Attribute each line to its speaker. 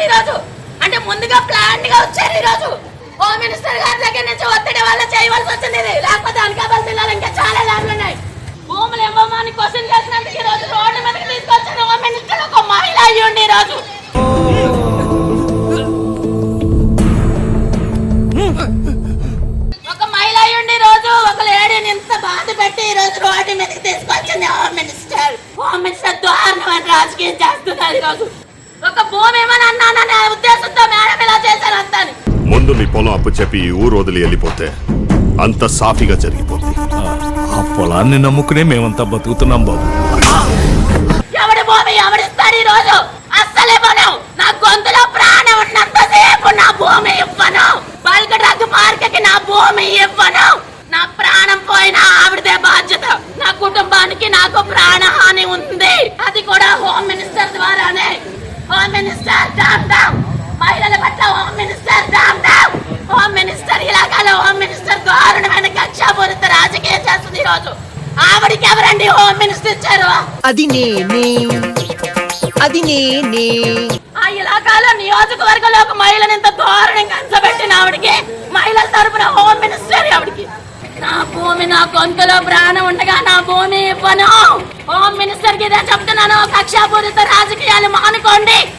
Speaker 1: చేశారు ఈరోజు అంటే ముందుగా ప్లాన్గా వచ్చారు ఈరోజు హోమ్ మినిస్టర్ గారి దగ్గర నుంచి ఒత్తిడి వల్ల చేయవలసి వచ్చింది ఇది. లేకపోతే అనకాపల్లి జిల్లాలో ఇంకా చాలా ల్యాండ్లు ఉన్నాయి. భూములు ఇవ్వమని క్వశ్చన్ చేసినందుకు ఈ రోజు రోడ్డు మీదకి తీసుకొచ్చిన హోమ్ మినిస్టర్ ఒక మహిళ అయ్యుండి ఈ రోజు. ఒక మహిళ అయ్యుండి ఈ రోజు. ఒక లేడీని ఇంత బాధ పెట్టి ఈ రోజు రోడ్డు మీదకి తీసుకొచ్చింది హోమ్ మినిస్టర్ హోమ్ మినిస్టర్ దారుణమైన రాజకీయం చేస్తున్నారు ఈ రోజు. ఒక భూమి ఏమని అన్నాననే ఉద్దేశంతో మేడం ఇలా చేశారు అంతాని.
Speaker 2: ముందు మీ పొలం అప్పు చెప్పి ఈ ఊరు వదిలి వెళ్ళిపోతే అంత సాఫీగా జరిగిపోతుంది
Speaker 3: ఆ పొలాన్ని నమ్ముకునే మేమంతా బతుకుతున్నాం బాబు.
Speaker 1: ఎవడి భూమి ఈ రోజు అస్సలే ఇవ్వను. నా గొంతులో ప్రాణం నా భూమి ఇవ్వను. బల్క్ డ్రగ్ మార్కెట్ నా భూమి ఇవ్వను. నా ప్రాణం పోయినా ఆవిడదే బాధ్యత నా కుటుంబానికి నాకు ప్రాణహాని ఉంది అది కూడా హోమ్ మినిస్టర్ ద్వారానే హోమ్ మినిస్టర్ డామ్ డామ్ మహిళల పట్ల హోమ్ మినిస్టర్ డామ్ డామ్ హోమ్ మినిస్టర్ ఇలాగాలో హోమ్ మినిస్టర్ దారుణమైన కక్షాపూరిత రాజకీయం చేస్తుంది ఈ రోజు. ఆవిడికి ఎవరండి హోమ్ మినిస్టర్ ఇచ్చారు?
Speaker 4: అది నేనే. అది నేనే.
Speaker 1: ఆ ఇలాకాలో నియోజకవర్గంలో ఒక మహిళను ఇంత దారుణంగా అంచబెట్టిన ఆవిడకి మహిళల తరపున హోమ్ మినిస్టర్ ఆవిడకి నా భూమి నా గొంతులో ప్రాణం ఉండగా నా భూమి ఇవ్వను. హోమ్ మినిస్టర్కి ఇదే చెప్తున్నాను. కక్షాపూరిత రాజకీయాలు మానుకోండి.